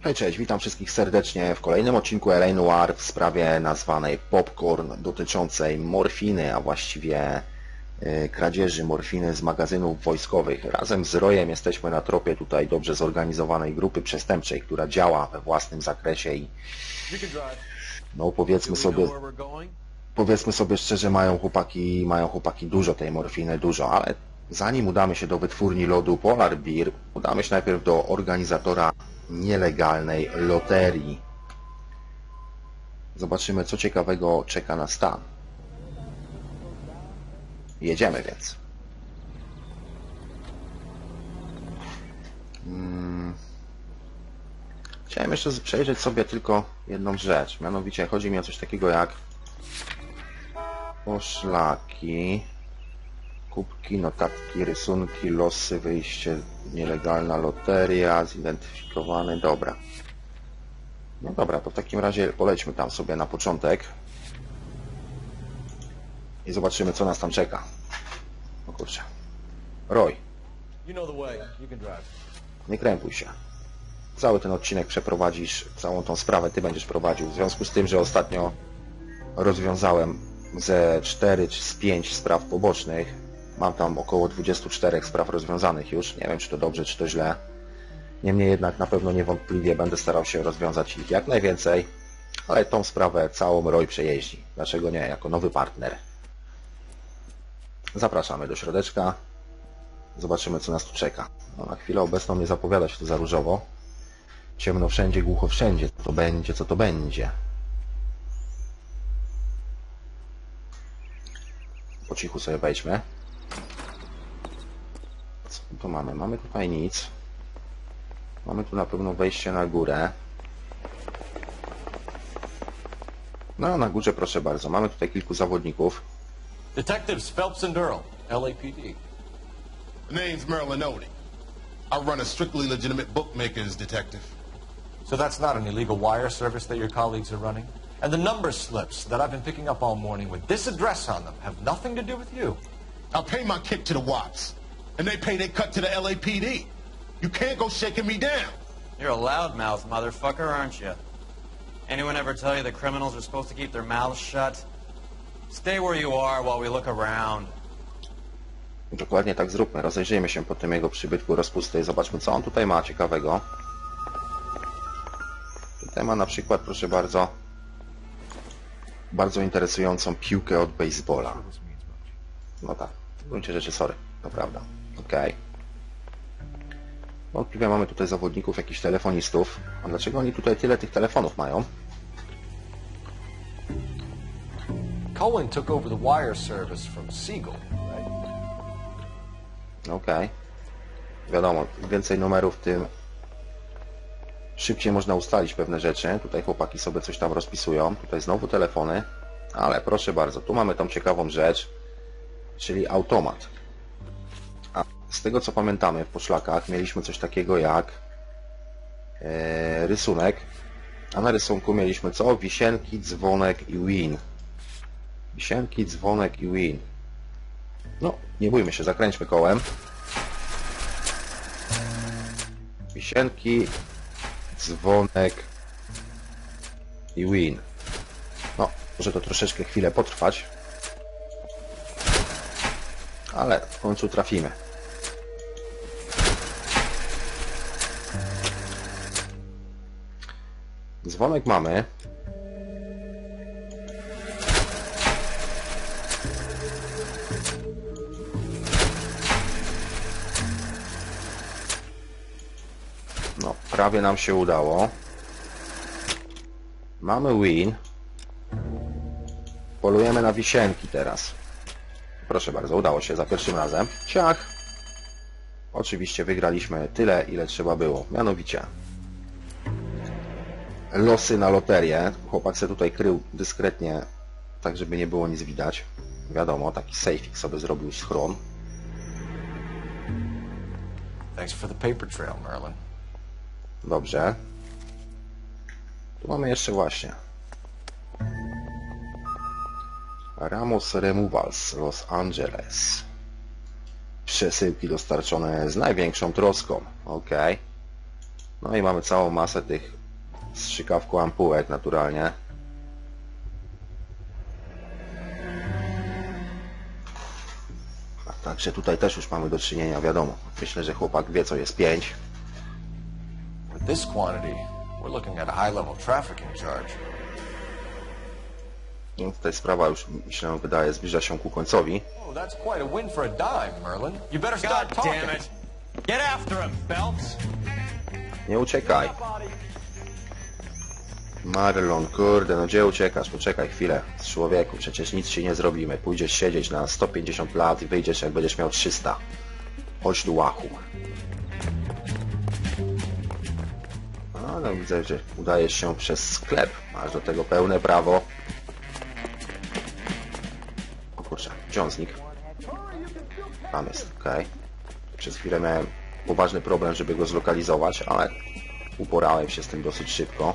Hej, cześć, witam wszystkich serdecznie w kolejnym odcinku LA Noir w sprawie nazwanej Popcorn dotyczącej morfiny, a właściwie y, kradzieży morfiny z magazynów wojskowych. Razem z Rojem jesteśmy na tropie tutaj dobrze zorganizowanej grupy przestępczej, która działa we własnym zakresie i no powiedzmy sobie, powiedzmy sobie szczerze, mają chłopaki, mają chłopaki dużo tej morfiny, dużo, ale zanim udamy się do wytwórni lodu Polar Beer, udamy się najpierw do organizatora nielegalnej loterii. Zobaczymy, co ciekawego czeka na stan. Jedziemy więc. Mm. Chciałem jeszcze przejrzeć sobie tylko jedną rzecz. Mianowicie chodzi mi o coś takiego jak poszlaki, kubki, notatki, rysunki, losy, wyjście, nielegalna loteria, zidentyfikowany, dobra. No dobra, to w takim razie polećmy tam sobie na początek i zobaczymy, co nas tam czeka. O kurczę. Roy, nie krępuj się. Cały ten odcinek przeprowadzisz, całą tą sprawę ty będziesz prowadził. W związku z tym, że ostatnio rozwiązałem ze 4 czy z 5 spraw pobocznych, mam tam około 24 spraw rozwiązanych już. Nie wiem, czy to dobrze, czy to źle. Niemniej jednak na pewno niewątpliwie będę starał się rozwiązać ich jak najwięcej, ale tą sprawę całą Roy przejeździ. Dlaczego nie? Jako nowy partner. Zapraszamy do środeczka. Zobaczymy, co nas tu czeka. No, na chwilę obecną nie zapowiada się to za różowo. Ciemno wszędzie, głucho wszędzie. Co to będzie, co to będzie. Po cichu sobie wejdźmy. Co tu mamy? Mamy tutaj nic. Mamy tu na pewno wejście na górę. No, na górze proszę bardzo. Mamy tutaj kilku zawodników. Detectives Phelps and Earl, LAPD. The name's Merlin Odie. I run a strictly legitimate bookmakers detective. So that's not an illegal wire service that your colleagues are running? And the number slips that I've been picking up all morning with this address on them have nothing to do with you. I pay my kick to the Watts, and they pay their cut to the LAPD. You can't go shaking me down. You're a loudmouth motherfucker, aren't you? Anyone ever tell you that criminals are supposed to keep their mouths shut? Stay where you are while we look around. Dokładnie tak zróbmy. Rozejrzyjmy się po tym jego przybytku rozpusty i zobaczmy, co on tutaj ma ciekawego. Tutaj ma na przykład, proszę bardzo, bardzo interesującą piłkę od baseballa. No tak, w gruncie rzeczy, sorry, to prawda. Okej. Wątpliwie mamy tutaj zawodników, jakichś telefonistów. A dlaczego oni tutaj tyle tych telefonów mają? Cohen took over the wire service from Siegel? Okej. Wiadomo, im więcej numerów, tym szybciej można ustalić pewne rzeczy. Tutaj chłopaki sobie coś tam rozpisują. Tutaj znowu telefony. Ale proszę bardzo, tu mamy tą ciekawą rzecz, czyli automat. Z tego co pamiętamy w poszlakach mieliśmy coś takiego jak e, rysunek. A na rysunku mieliśmy co? Wisienki, dzwonek i win. Wisienki, dzwonek i win. No, nie bójmy się, zakręćmy kołem. Wisienki, dzwonek i win. No, może to troszeczkę chwilę potrwać. Ale w końcu trafimy. Dzwonek mamy. No, prawie nam się udało. Mamy win. Polujemy na wisienki teraz. Proszę bardzo, udało się za pierwszym razem. Ciach. Oczywiście wygraliśmy tyle, ile trzeba było. Mianowicie losy na loterię. Chłopak se tutaj krył dyskretnie, tak żeby nie było nic widać. Wiadomo, taki sejfik sobie zrobił schron. Thanks for the paper trail, Merlin. Dobrze. Tu mamy jeszcze właśnie. Ramos Removals Los Angeles. Przesyłki dostarczone z największą troską. Ok. No i mamy całą masę tych strzykawku ampułek naturalnie. A także tutaj też już mamy do czynienia, wiadomo. Myślę, że chłopak wie co jest 5. With this quantity, we're looking at a high-level trafficking charge. No, tutaj sprawa już, myślę, wydaje, zbliża się ku końcowi. Oh, that's quite a win for a dime, Merlin. You better start God talking. damn it! Get after him, Phelps! Nie uciekaj. Marlon, kurde, no gdzie uciekasz? Poczekaj chwilę. Człowieku, przecież nic ci nie zrobimy. Pójdziesz siedzieć na 150 lat i wyjdziesz jak będziesz miał 300. Chodź do łachu. Ale widzę, że udajesz się przez sklep. Masz do tego pełne prawo. O kurczę, gdzie on znikł? Tam jest, okej. Przez chwilę miałem poważny problem, żeby go zlokalizować, ale uporałem się z tym dosyć szybko.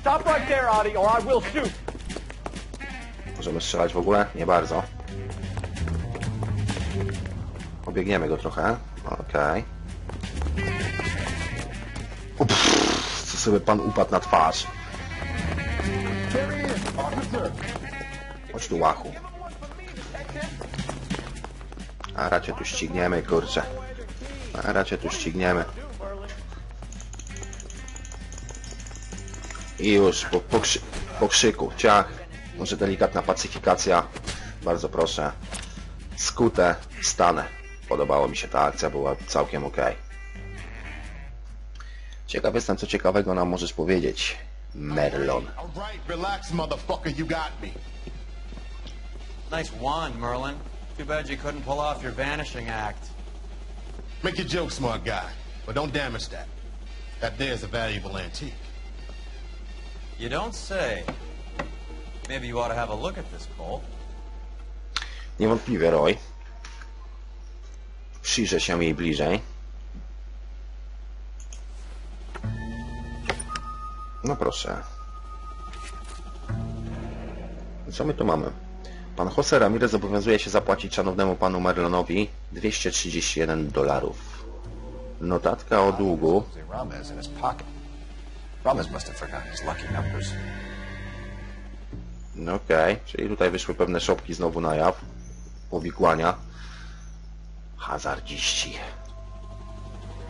Stop right there, or I will shoot. Możemy strzelać w ogóle? Nie bardzo. Obiegniemy go trochę. Okej. O, pff, Co sobie pan upadł na twarz? Chodź tu łachu. A raczej tu ścigniemy, kurczę. A raczej tu ścigniemy. I już po, po, krzy, po krzyku, ciach, może delikatna pacyfikacja, bardzo proszę. Skute, stanę. Podobało mi się ta akcja, była całkiem ok. Ciekaw jestem, co ciekawego nam możesz powiedzieć, Merlon. Nice wand, Merlin. Too bad you couldn't pull off your vanishing act. Make your joke, smart guy, but don't damage that. That there's a valuable antique. You don't say. Maybe you ought to have a look at this, Cole. Niewątpliwie, Roy. Przyjrzę się jej bliżej. No proszę. Co my tu mamy? Pan Jose Ramirez zobowiązuje się zapłacić szanownemu panu Merlonowi 231 dolarów. Notatka o długu. Ramez must have forgotten his lucky numbers. No Okej, czyli tutaj wyszły pewne szopki znowu na jaw. Powikłania. Hazardziści.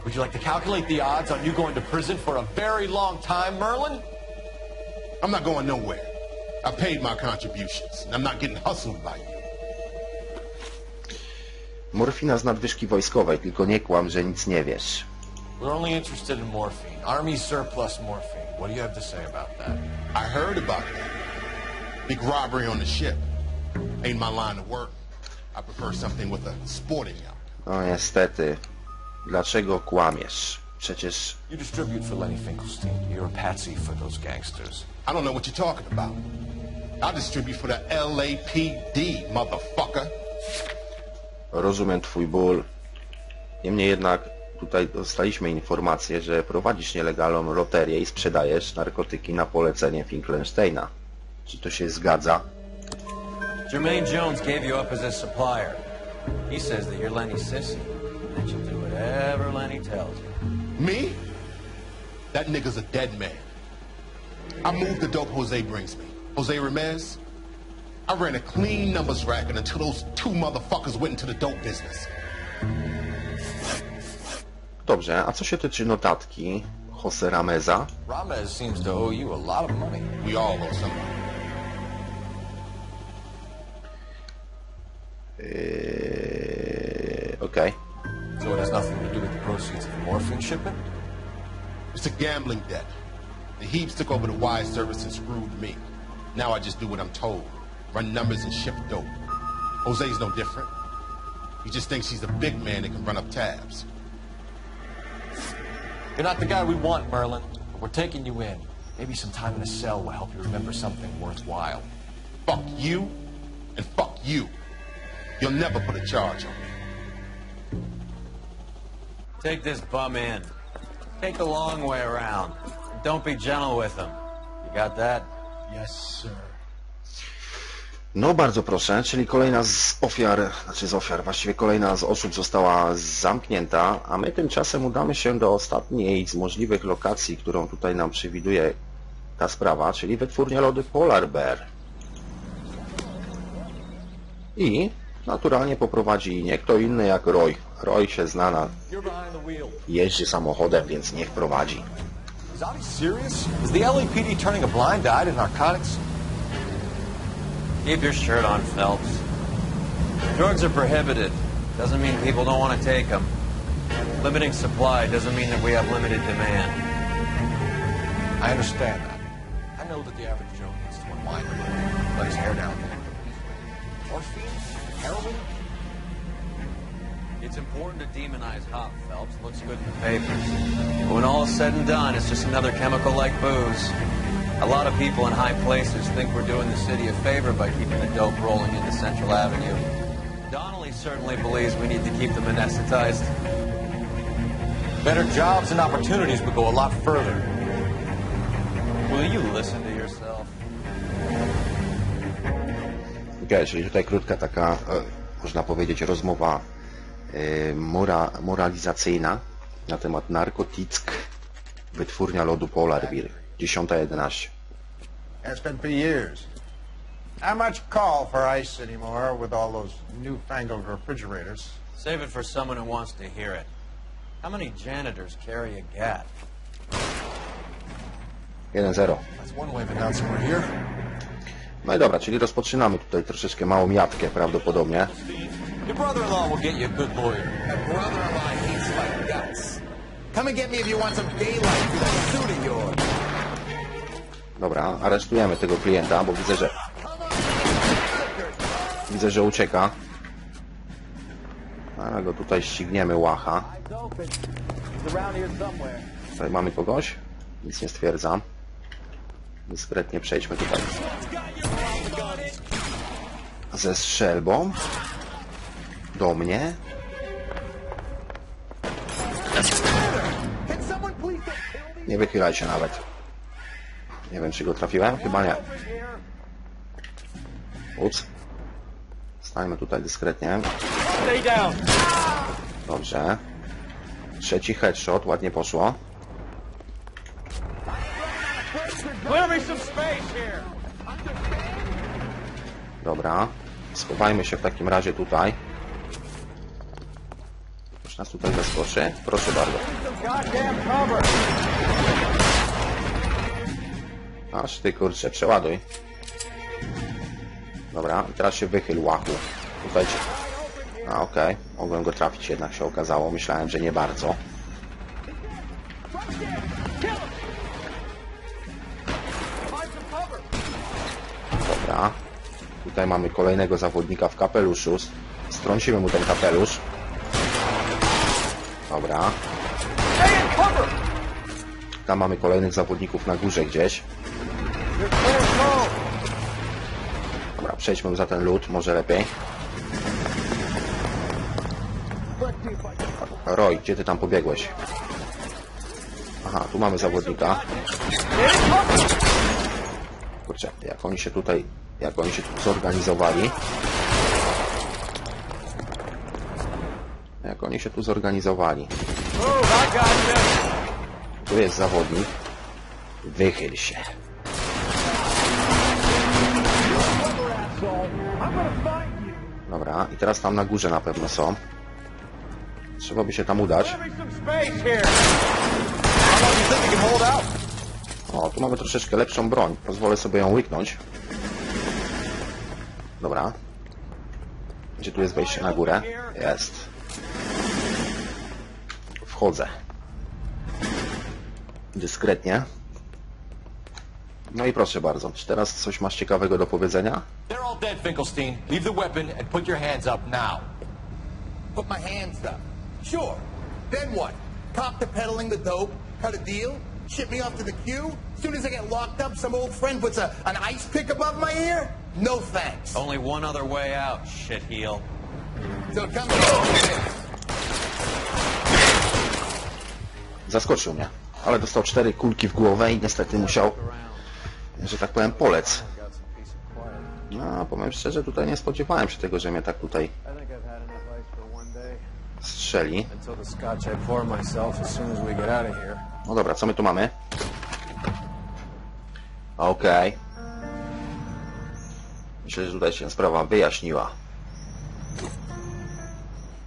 Would you like to calculate the odds on you going to prison for a very long time, Merlin? I'm not going nowhere. I paid my contributions, and I'm not getting hustled by you. Morfina z nadwyżki wojskowej, tylko nie kłam, że nic nie wiesz. We're only interested in morphine. Army surplus morphine. What do you have to say about that? I heard about that. Big robbery on the ship. Ain't my line of work. I prefer something with a sporting element. No niestety. Dlaczego kłamiesz? Przecież You distribute for Lenny Finkelstein. You're a patsy for those gangsters. I don't know what you're talking about. I distribute for the LAPD, motherfucker. rozumiem twój ból. Niemniej jednak tutaj dostaliśmy informację, że prowadzisz nielegalną loterię i sprzedajesz narkotyki na polecenie Finkelsteina. Czy to się zgadza? Jermaine Jones gave you up as a supplier. He says that you're Lenny's sissy, and that you'll do whatever Lenny tells you. Me? That nigga's a dead man. I moved the dope Jose brings me. Jose Ramirez? I ran a clean numbers racket until those two motherfuckers went into the dope business. Dobrze, a co się tyczy notatki Jose Rameza? Ramez seems to owe you a lot of money. We all owe somebody. Yy, Okej. So it has nothing to do with the proceeds of the morphine shipment? It's a gambling debt. The Heaps took over the wire service and screwed me. Now I just do what I'm told. Run numbers and ship dope. Jose's no different. He just thinks he's a big man that can run up tabs. You're not the guy we want, Merlin. But we're taking you in. Maybe some time in a cell will help you remember something worthwhile. Fuck you and fuck you. You'll never put a charge on me. Take this bum in. Take the long way around. Don't be gentle with him. You got that? Yes, sir. No bardzo proszę, czyli kolejna z ofiar, znaczy z ofiar, właściwie kolejna z osób została zamknięta, a my tymczasem udamy się do ostatniej z możliwych lokacji, którą tutaj nam przewiduje ta sprawa, czyli wytwórnia lody Polar Bear. I naturalnie poprowadzi nie kto inny jak Roy. Roy się zna na jeździ samochodem, więc niech prowadzi. Is? Is the LAPD turning a blind eye to narcotics? Keep your shirt on, Phelps. Drugs are prohibited. Doesn't mean people don't want to take them. Limiting supply doesn't mean that we have limited demand. I understand that. I know that the average Joe needs to unwind a little, let his hair down. Morphine? Heroin? It's important to demonize hop, Phelps. Looks good in the papers. But when all is said and done, it's just another chemical like booze. A lot of people in high places think we're doing the city a favor by keeping the dope rolling into Central Avenue. Donnelly certainly believes we need to keep them anesthetized. Better jobs and opportunities would go a lot further. Will you listen to yourself? Okej, czyli tutaj krótka taka, e, eh, można powiedzieć, rozmowa mora, moralizacyjna na temat narkotick, wytwórnia lodu Polar Beer, 10.11. It's been for years. Not much call for ice anymore with all those newfangled refrigerators. Save it for someone who wants to hear it. How many janitors carry a gat? 1-0. That's one way of announcing we're here. No i dobra, czyli rozpoczynamy tutaj troszeczkę małą jatkę prawdopodobnie. Your brother-in-law will get you a good lawyer. My brother-in-law hates my guts. Come and get me if you want some daylight through that suit of yours. Dobra, aresztujemy tego klienta, bo widzę, że widzę, że ucieka. Ale go tutaj ścigniemy łacha. Tutaj mamy kogoś? Nic nie stwierdzam. Dyskretnie przejdźmy tutaj. Ze strzelbą. Do mnie. Nie wychylaj się nawet. Nie wiem, czy go trafiłem? Chyba nie. Ups. Stańmy tutaj dyskretnie. Dobrze. Trzeci headshot, ładnie poszło. Dobra. Schowajmy się w takim razie tutaj. Nas tutaj zaskoczy. Proszę bardzo. Aż ty kurczę, przeładuj. Dobra, teraz się wychyl łachu. Tutaj cię. A okej, mogłem go trafić jednak się okazało. Myślałem, że nie bardzo. Dobra. Tutaj mamy kolejnego zawodnika w kapeluszu. Strącimy mu ten kapelusz. Dobra. Tam mamy kolejnych zawodników na górze gdzieś. Dobra, przejdźmy za ten lód, może lepiej. Roy, gdzie ty tam pobiegłeś? Aha, tu mamy zawodnika. Kurczę, jak oni się tutaj, jak oni się tu zorganizowali. Jak oni się tu zorganizowali. Tu jest zawodnik. Wychyl się. Dobra, i teraz tam na górze na pewno są. Trzeba by się tam udać. O, tu mamy troszeczkę lepszą broń. Pozwolę sobie ją łyknąć. Dobra. Gdzie tu jest wejście na górę? Jest. Wchodzę. Dyskretnie. No i proszę bardzo, czy teraz coś masz ciekawego do powiedzenia? They're all dead, Finkelstein. Leave the weapon and put your hands up now. Put my hands up. Sure. Then what? Cop to peddling the dope? Cut a deal? Ship me off to the queue? Soon as I get locked up, some old friend puts a, an ice pick above my ear? No thanks. Only one other way out, shitheel. So come on. Zaskoczył mnie, ale dostał cztery kulki w głowę i niestety musiał, że tak powiem, polec. No, powiem szczerze, tutaj nie spodziewałem się tego, że mnie tak tutaj strzeli. No dobra, co my tu mamy? Okej. Myślę, że tutaj się sprawa wyjaśniła.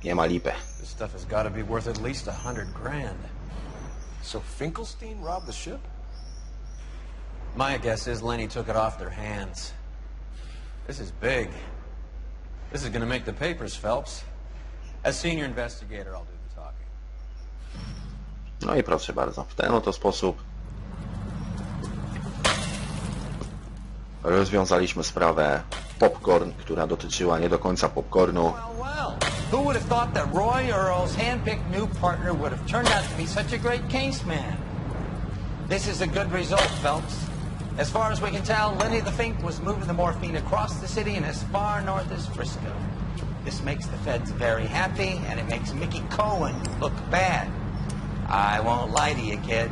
Nie ma lipy. This stuff has got to be worth at least a hundred grand. So Finkelstein robbed the ship? My guess is Lenny took it off their hands. This is big. This is going to make the papers, Phelps. As senior investigator, I'll do the talking. No i proszę bardzo, w ten oto sposób rozwiązaliśmy sprawę popcorn, która dotyczyła nie do końca popcornu. Well, well. Who would have thought that Roy Earl's hand-picked new partner would have turned out to be such a great case man? This is a good result, Phelps. As far as we can tell, Lenny the Fink was moving the morphine across the city and as far north as Frisco. This makes the feds very happy, and it makes Mickey Cohen look bad. I won't lie to you, kid.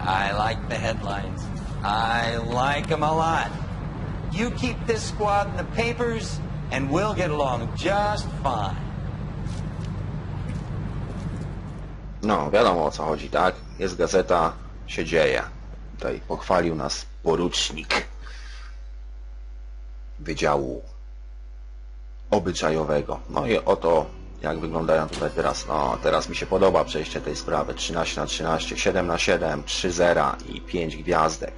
I like the headlines. I like 'em a lot. You keep this squad in the papers, and we'll get along just fine. No, wiadomo o co chodzi, tak? Jest gazeta, się dzieje. Tutaj pochwalił nas porucznik Wydziału Obyczajowego. No i oto jak wyglądają tutaj teraz. No, teraz mi się podoba przejście tej sprawy. 13 na 13, 7 na 7, 3 zera i 5 gwiazdek.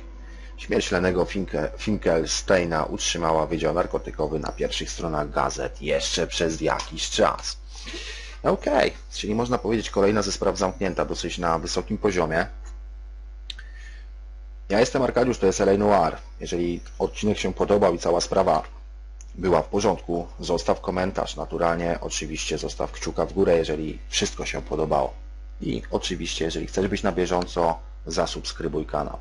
Śmierć Lenego Finke, Finkelsteina utrzymała Wydział Narkotykowy na pierwszych stronach gazet jeszcze przez jakiś czas. Okej, czyli można powiedzieć kolejna ze spraw zamknięta dosyć na wysokim poziomie. Ja jestem Arkadiusz, to jest LA Noir. Jeżeli odcinek się podobał i cała sprawa była w porządku, zostaw komentarz. Naturalnie, oczywiście zostaw kciuka w górę, jeżeli wszystko się podobało. I oczywiście, jeżeli chcesz być na bieżąco, zasubskrybuj kanał.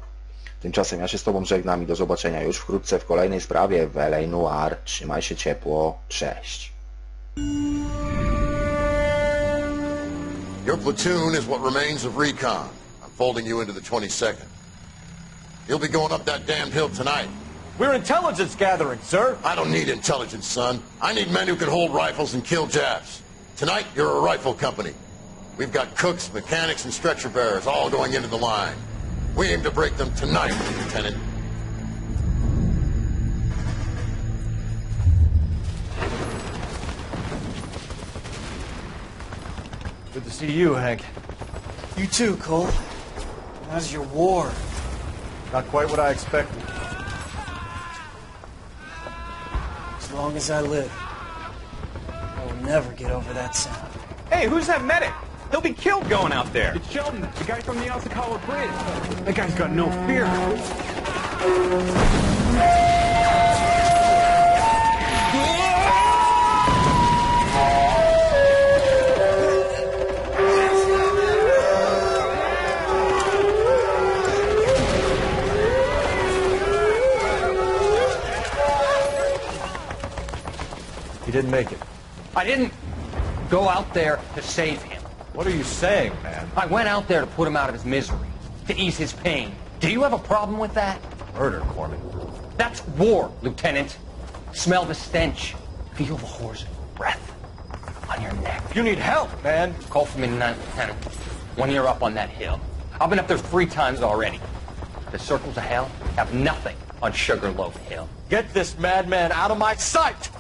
Tymczasem ja się z Tobą żegnam i do zobaczenia już wkrótce w kolejnej sprawie w LA Noir. Trzymaj się ciepło, cześć. Your platoon is what remains of recon. I'm folding you into the 22nd. You'll be going up that damned hill tonight. We're intelligence gathering, sir. I don't need intelligence, son. I need men who can hold rifles and kill Japs. Tonight, you're a rifle company. We've got cooks, mechanics, and stretcher bearers all going into the line. We aim to break them tonight, Lieutenant. Good to see you, Hank. You too, Cole. How's your war? Not quite what I expected. As long as I live, I will never get over that sound. Hey, who's that medic? He'll be killed going out there. It's Sheldon, the guy from the Osakawa Bridge. That guy's got no fear. He didn't make it. I didn't go out there to save him. What are you saying, man? I went out there to put him out of his misery, to ease his pain. Do you have a problem with that? Murder, Corman. That's war, Lieutenant. Smell the stench. Feel the horse's breath on your neck. You need help, man. Call for me tonight, Lieutenant. When you're up on that hill. I've been up there three times already. The circles of hell have nothing on Sugarloaf Hill. Get this madman out of my sight!